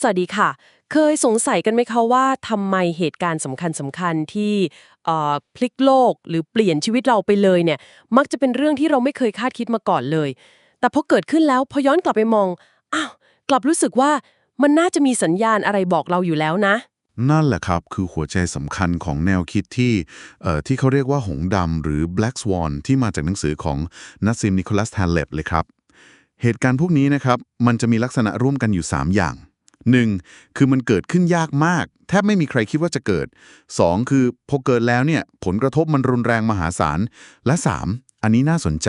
สวัสดีค่ะ เคยสงสัยกันไหมคะว่าทำไมเหตุการณ์สำคัญสำคัญๆที่เอ่อพลิกโลกหรือเปลี่ยนชีวิตเราไปเลยเนี่ย มักจะเป็นเรื่องที่เราไม่เคยคาดคิดมาก่อนเลย แต่พอเกิดขึ้นแล้วพอย้อนกลับไปมองอ้าวกลับรู้สึกว่ามันน่าจะมีสัญญาณอะไรบอกเราอยู่แล้วนะ นั่นแหละครับ คือหัวใจสำคัญของแนวคิดที่เอ่อที่เขาเรียกว่าหงส์ดำหรือ Black Swan ที่มาจากหนังสือของนัสซิมนิโคลัสแฮนเลบเลยครับ เหตุการณ์พวกนี้นะครับมันจะมีลักษณะร่วมกันอยู่ 3 อย่าง 1. คือมันเกิดขึ้นยากมาก แทบไม่มีใครคิดว่าจะเกิด 2. คือพอเกิดแล้วเนี่ยผลกระทบมันรุนแรงมหาศาล และ 3. อันนี้น่าสนใจ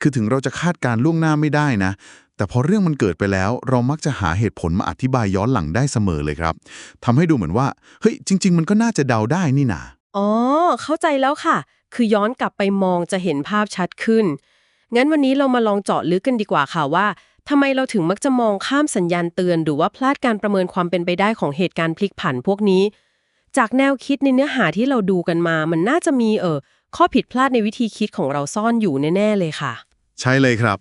คือถึงเราจะคาดการล่วงหน้าไม่ได้นะ แต่พอเรื่องมันเกิดไปแล้ว เรามักจะหาเหตุผลมาอธิบายย้อนหลังได้เสมอเลยครับทำให้ดูเหมือนว่าเฮ้ยจริง ๆ มันก็น่าจะเดาได้นี่นาอ๋อเข้าใจแล้วค่ะ คือย้อนกลับไปมองจะเห็นภาพชัดขึ้นงั้นวันนี้เรามาลองเจาะลึกกันดีกว่าค่ะว่า ทำไมเราถึงมักจะมองข้ามสัญญาณเตือน หรือว่าพลาดการประเมินความเป็นไปได้ของเหตุการณ์พลิกผันพวกนี้ จากแนวคิดในเนื้อหาที่เราดูกันมา มันน่าจะมีเออข้อผิดพลาดในวิธีคิดของเราซ่อนอยู่แน่ ๆ เลยค่ะ ใช่เลยครับ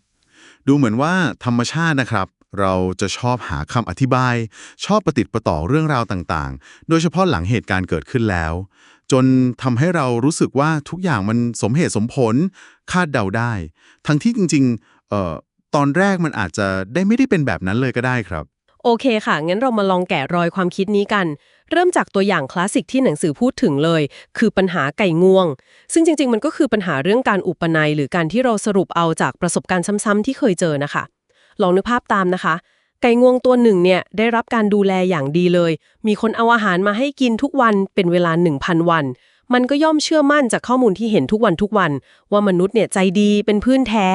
ดูเหมือนว่าธรรมชาตินะครับ เราจะชอบหาคำอธิบาย ชอบประติดประต่อเรื่องราวต่างๆ โดยเฉพาะหลังเหตุการณ์เกิดขึ้นแล้ว จนทำให้เรารู้สึกว่าทุกอย่างมันสมเหตุสมผลคาดเดาได้ ทั้งที่จริง ๆ เอ่อ ตอนแรกมันอาจจะได้ไม่ได้เป็นแบบนั้นเลยก็ได้ครับ โอเคค่ะ งั้นเรามาลองแกะรอยความคิดนี้กัน เริ่มจากตัวอย่างคลาสสิกที่หนังสือพูดถึงเลย คือปัญหาไก่งวง ซึ่งจริง ๆ มันก็คือปัญหาเรื่องการอุปนัย หรือการที่เราสรุปเอาจากประสบการณ์ซ้ำๆที่เคยเจอนะคะ ลองนึกภาพตามนะคะ ไก่งวงตัวหนึ่งเนี่ยได้รับการดูแลอย่างดีเลย มีคนเอาอาหารมาให้กินทุกวันเป็นเวลา 1,000 วันมันก็ย่อมเชื่อมั่นจากข้อมูลที่เห็นทุกวันทุกวัน ว่ามนุษย์เนี่ยใจดีเป็นพื้นแท้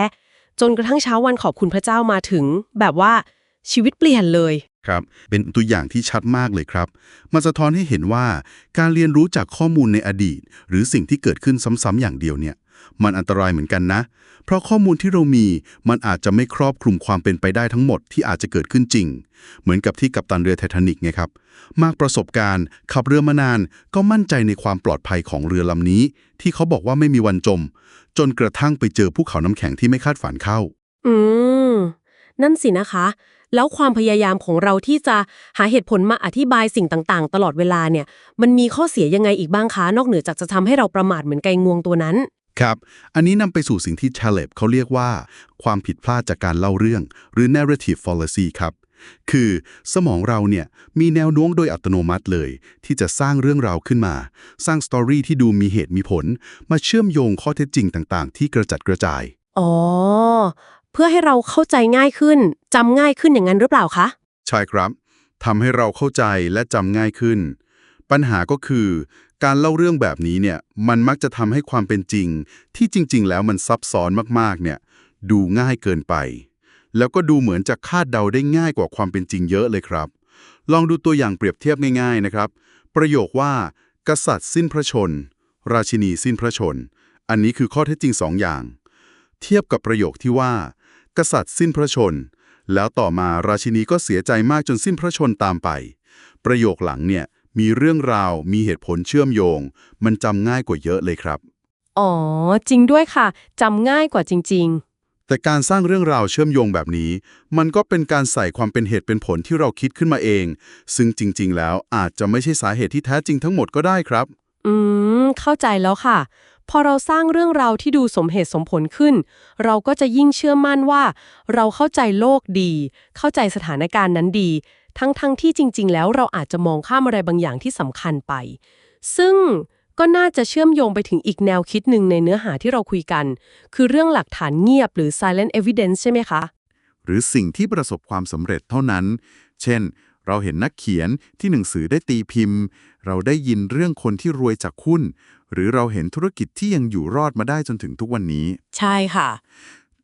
จนกระทั่งเช้าวันขอบคุณพระเจ้ามาถึง แบบว่าชีวิตเปลี่ยนเลย ครับเป็นตัวอย่างที่ชัดมากเลยครับมันสะท้อนให้เห็นว่าการเรียนรู้จากข้อมูลในอดีต หรือสิ่งที่เกิดขึ้นซ้ำๆอย่างเดียวเนี่ย มันอันตรายเหมือนกันนะ เพราะข้อมูลที่เรามีมันอาจจะไม่ครอบคลุมความเป็นไปได้ทั้งหมดที่อาจจะเกิดขึ้นจริง เหมือนกับที่กัปตันเรือไททานิกไงครับมากประสบการณ์ ขับเรือมานานก็มั่นใจในความปลอดภัยของเรือลำนี้ ที่เขาบอกว่าไม่มีวันจม จนกระทั่งไปเจอภูเขาน้ำแข็งที่ไม่คาดฝันเข้า อืม นั่นสินะคะ แล้วความพยายามของเราที่จะหาเหตุผลมาอธิบายสิ่งต่างๆ ตลอดเวลาเนี่ย มันมีข้อเสียยังไงอีกบ้างคะ นอกเหนือจากจะทำให้เราประมาทเหมือนไก่งวงตัวนั้น ครับ อันนี้นำไปสู่สิ่งที่ชาเลบเขาเรียกว่า ความผิดพลาดจากการเล่าเรื่อง หรือ narrative fallacy ครับคือสมองเราเนี่ยมีแนวโน้มโดยอัตโนมัติเลย ที่จะสร้างเรื่องราวขึ้นมา สร้างสตอรี่ที่ดูมีเหตุมีผล มาเชื่อมโยงข้อเท็จจริงต่างๆ ที่กระจัดกระจาย อ๋อ เพื่อให้เราเข้าใจง่ายขึ้นจำง่ายขึ้นอย่างนั้นหรือเปล่าคะใช่ครับทำให้เราเข้าใจและจำง่ายขึ้น ปัญหาก็คือ การเล่าเรื่องแบบนี้เนี่ยมันมักจะทำให้ความเป็นจริง ที่จริง ๆ แล้วมันซับซ้อนมากๆเนี่ยดูง่ายเกินไป แล้วก็ดูเหมือนจะคาดเดาได้ง่ายกว่าความเป็นจริงเยอะเลยครับ ลองดูตัวอย่างเปรียบเทียบง่ายๆนะครับ ประโยคว่า กษัตริย์สิ้นพระชน ราชินีสิ้นพระชน อันนี้คือข้อเท็จจริงสองอย่าง เทียบกับประโยคที่ว่า กษัตริย์สิ้นพระชน แล้วต่อมาราชินีก็เสียใจมากจนสิ้นพระชนตามไป ประโยคหลังเนี่ยมีเรื่องราวมีเหตุผลเชื่อมโยง มันจำง่ายกว่าเยอะเลยครับ อ๋อ จริงด้วยค่ะจำง่ายกว่าจริงแต่การสร้างเรื่องราวเชื่อมโยงแบบนี้ มันก็เป็นการใส่ความเป็นเหตุเป็นผลที่เราคิดขึ้นมาเอง ซึ่งจริง ๆ แล้วอาจจะไม่ใช่สาเหตุที่แท้จริงทั้งหมดก็ได้ครับๆอืม เข้าใจแล้วค่ะ พอเราสร้างเรื่องราวที่ดูสมเหตุสมผลขึ้น เราก็จะยิ่งเชื่อมั่นว่า เราเข้าใจโลกดี เข้าใจสถานการณ์นั้นดี ทั้งๆทที่จริง ๆ แล้วเราอาจจะมองข้ามอะไรบางอย่างที่สำคัญไป ซึ่งก็น่าจะเชื่อมโยงไปถึงอีกแนวคิดหนึ่งในเนื้อหาที่เราคุยกัน คือเรื่องหลักฐานเงียบหรือ silent evidence ใช่ไหมคะ หรือสิ่งที่ประสบความสำเร็จเท่านั้น เช่น เราเห็นนักเขียนที่หนังสือได้ตีพิมพ์ เราได้ยินเรื่องคนที่รวยจากหุ้น หรือเราเห็นธุรกิจที่ยังอยู่รอดมาได้จนถึงทุกวันนี้ ใช่ค่ะ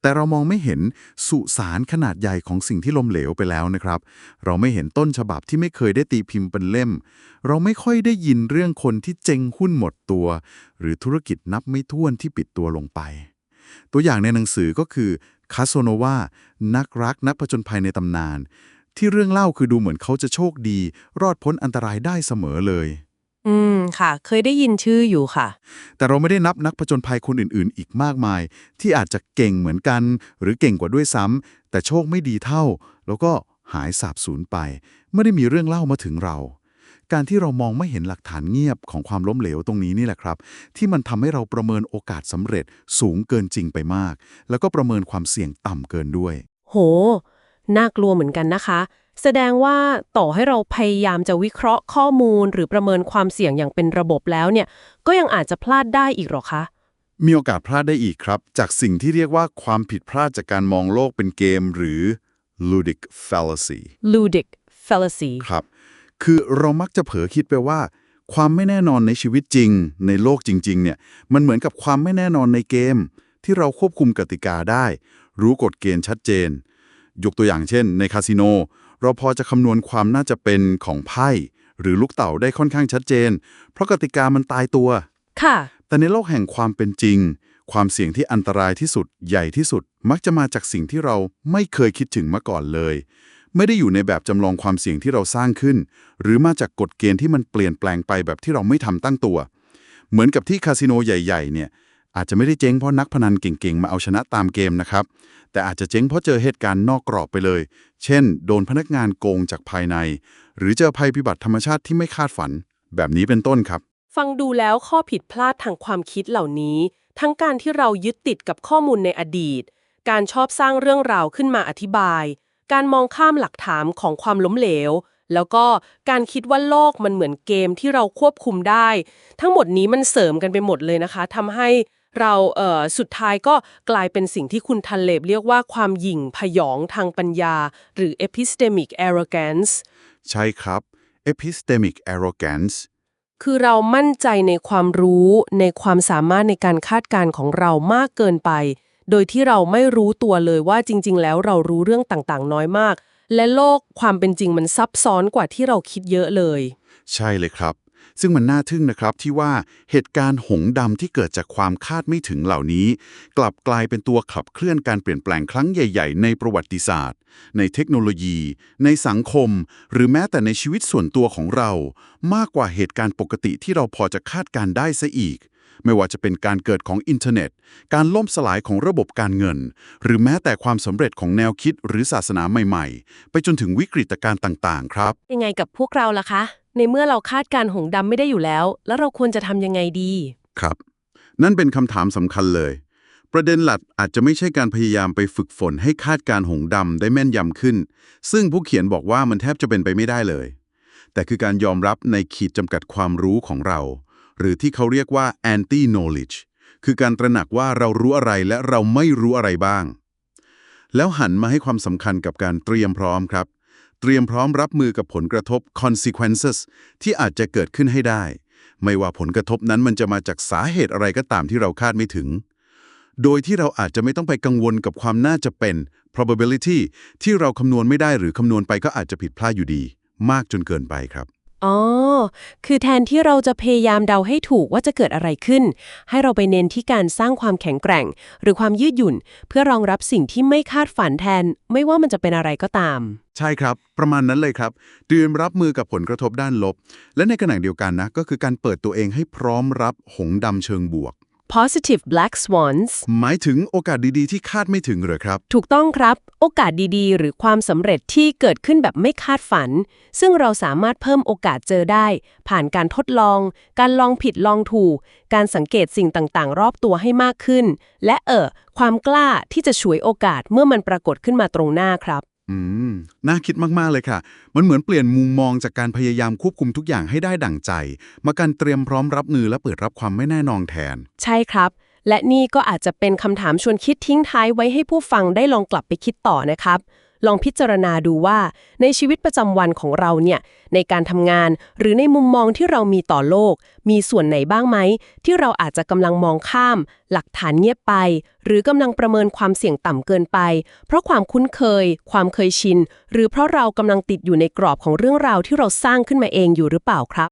แต่เรามองไม่เห็นสุสานขนาดใหญ่ของสิ่งที่ล้มเหลวไปแล้วนะครับ เราไม่เห็นต้นฉบับที่ไม่เคยได้ตีพิมพ์เป็นเล่ม เราไม่ค่อยได้ยินเรื่องคนที่เจ๊งหุ้นหมดตัว หรือธุรกิจนับไม่ถ้วนที่ปิดตัวลงไป ตัวอย่างในหนังสือก็คือคาโซโนวานักรักนักผจญภัยในตำนาน ที่เรื่องเล่าคือดูเหมือนเขาจะโชคดี รอดพ้นอันตรายได้เสมอเลย อืมค่ะ เคยได้ยินชื่ออยู่ค่ะ แต่เราไม่ได้นับนักผจญภัยคนอื่นๆ อีกมากมาย ที่อาจจะเก่งเหมือนกัน หรือเก่งกว่าด้วยซ้ำแต่โชคไม่ดีเท่า แล้วก็หายสาบสูญไป ไม่ได้มีเรื่องเล่ามาถึงเรา การที่เรามองไม่เห็นหลักฐานเงียบของความล้มเหลวตรงนี้นี่แหละครับ ที่มันทำให้เราประเมินโอกาสสำเร็จสูงเกินจริงไปมาก แล้วก็ประเมินความเสี่ยงต่ำเกินด้วย โห น่ากลัวเหมือนกันนะคะ แสดงว่าต่อให้เราพยายามจะวิเคราะห์ข้อมูลหรือประเมินความเสี่ยงอย่างเป็นระบบแล้วเนี่ย ก็ยังอาจจะพลาดได้อีกเหรอคะ มีโอกาสพลาดได้อีกครับ จากสิ่งที่เรียกว่าความผิดพลาดจากการมองโลกเป็นเกม หรือ ludic fallacy ludic fallacy ครับ คือเรามักจะเผลอคิดไปว่า ความไม่แน่นอนในชีวิตจริง ในโลกจริง ๆ เนี่ย มันเหมือนกับความไม่แน่นอนในเกม ที่เราควบคุมกติกาได้ รู้กฎเกณฑ์ชัดเจน ยกตัวอย่างเช่น ในคาสิโน เราพอจะคำนวณความน่าจะเป็นของไพ่ หรือลูกเต่าได้ค่อนข้างชัดเจน เพราะกติกามันตายตัว ค่ะ แต่ในโลกแห่งความเป็นจริง ความเสี่ยงที่อันตรายที่สุดใหญ่ที่สุด มักจะมาจากสิ่งที่เราไม่เคยคิดถึงมาก่อนเลย ไม่ได้อยู่ในแบบจำลองความเสี่ยงที่เราสร้างขึ้น หรือมาจากกฎเกณฑ์ที่มันเปลี่ยนแปลงไปแบบที่เราไม่ทำตั้งตัว เหมือนกับที่คาสิโนใหญ่ ๆ เนี่ย อาจจะไม่ได้เจ๊งเพราะนักพนันเก่งๆ มาเอาชนะตามเกมนะครับ แต่อาจจะเจ๊งเพราะเจอเหตุการณ์นอกกรอบไปเลย เช่น โดนพนักงานโกงจากภายใน หรือเจอภัยพิบัติธรรมชาติที่ไม่คาดฝัน แบบนี้เป็นต้นครับ ฟังดูแล้วข้อผิดพลาดทางความคิดเหล่านี้ ทั้งการที่เรายึดติดกับข้อมูลในอดีต การชอบสร้างเรื่องราวขึ้นมาอธิบาย การมองข้ามหลักฐานของความล้มเหลวแล้วก็การคิดว่าโลกมันเหมือนเกมที่เราควบคุมได้ ทั้งหมดนี้มันเสริมกันไปหมดเลยนะคะทำให้ เราเอ่อสุดท้ายก็กลายเป็นสิ่งที่คุณทันเลบเรียกว่าความหยิ่งพยองทางปัญญา หรือ epistemic arrogance ใช่ครับ epistemic arrogance คือเรามั่นใจในความรู้ในความสามารถในการคาดการณ์ของเรามากเกินไป โดยที่เราไม่รู้ตัวเลยว่าจริง ๆ แล้วเรารู้เรื่องต่างๆ น้อยมาก และโลกความเป็นจริงมันซับซ้อนกว่าที่เราคิดเยอะเลย ใช่เลยครับ ซึ่งมันน่าทึ่งนะครับที่ว่าเหตุการณ์หงดดำที่เกิดจากความคาดไม่ถึงเหล่านี้ กลับกลายเป็นตัวขับเคลื่อนการเปลี่ยนแปลงครั้งใหญ่ ๆ ในประวัติศาสตร์ ในเทคโนโลยี ในสังคม หรือแม้แต่ในชีวิตส่วนตัวของเรา มากกว่าเหตุการณ์ปกติที่เราพอจะคาดการได้ซะอีก ไม่ว่าจะเป็นการเกิดของอินเทอร์เน็ต การล่มสลายของระบบการเงิน หรือแม้แต่ความสำเร็จของแนวคิดหรือศาสนาใหม่ๆ ไปจนถึงวิกฤตการณ์ต่างๆ ครับ ยังไงกับพวกเราล่ะคะ ในเมื่อเราคาดการณ์หงส์ดำไม่ได้อยู่แล้ว แล้วเราควรจะทำยังไงดีครับ นั่นเป็นคำถามสำคัญเลย ประเด็นหลักอาจจะไม่ใช่การพยายามไปฝึกฝนให้คาดการณ์หงส์ดำได้แม่นยำขึ้น ซึ่งผู้เขียนบอกว่ามันแทบจะเป็นไปไม่ได้เลยแต่คือการยอมรับในขีดจำกัดความรู้ของเรา หรือที่เขาเรียกว่า anti knowledge คือการตระหนักว่าเรารู้อะไรและเราไม่รู้อะไรบ้าง แล้วหันมาให้ความสำคัญกับการเตรียมพร้อมครับ เตรียมพร้อมรับมือกับผลกระทบ consequences ที่อาจจะเกิดขึ้นให้ได้ ไม่ว่าผลกระทบนั้นมันจะมาจากสาเหตุอะไรก็ตามที่เราคาดไม่ถึง โดยที่เราอาจจะไม่ต้องไปกังวลกับความน่าจะเป็น probability ที่เราคำนวณไม่ได้หรือคำนวณไปก็อาจจะผิดพลาดอยู่ดี มากจนเกินไปครับ อ๋อ คือแทนที่เราจะพยายามเดาให้ถูกว่าจะเกิดอะไรขึ้น ให้เราไปเน้นที่การสร้างความแข็งแกร่ง หรือความยืดหยุ่น เพื่อรองรับสิ่งที่ไม่คาดฝันแทน ไม่ว่ามันจะเป็นอะไรก็ตาม ใช่ครับ ประมาณนั้นเลยครับเตรียมรับมือกับผลกระทบด้านลบ และในขณะเดียวกันนะ ก็คือการเปิดตัวเองให้พร้อมรับหงดำเชิงบวก positive black swans หมายถึงโอกาสดีๆ ที่คาดไม่ถึงเหรอครับ ถูกต้องครับ โอกาสดีๆ หรือความสำเร็จที่เกิดขึ้นแบบไม่คาดฝัน ซึ่งเราสามารถเพิ่มโอกาสเจอได้ ผ่านการทดลอง การลองผิดลองถูก การสังเกตสิ่งต่างๆ รอบตัวให้มากขึ้น และเออความกล้าที่จะฉวยโอกาสเมื่อมันปรากฏขึ้นมาตรงหน้าครับ อืม น่าคิดมาก ๆ เลยค่ะ มันเหมือนเปลี่ยนมุมมองจากการพยายามควบคุมทุกอย่างให้ได้ดั่งใจ มาการเตรียมพร้อมรับมือและเปิดรับความไม่แน่นอนแทน ใช่ครับ และนี่ก็อาจจะเป็นคำถามชวนคิดทิ้งท้ายไว้ให้ผู้ฟังได้ลองกลับไปคิดต่อนะครับ ลองพิจารณาดูว่าในชีวิตประจำวันของเราเนี่ยในการทำงานหรือในมุมมองที่เรามีต่อโลก มีส่วนไหนบ้างไหม ที่เราอาจจะกำลังมองข้าม หลักฐานเงียบไป หรือกำลังประเมินความเสี่ยงต่ำเกินไป เพราะความคุ้นเคย ความเคยชิน หรือเพราะเรากำลังติดอยู่ในกรอบของเรื่องราวที่เราสร้างขึ้นมาเองอยู่หรือเปล่าครับ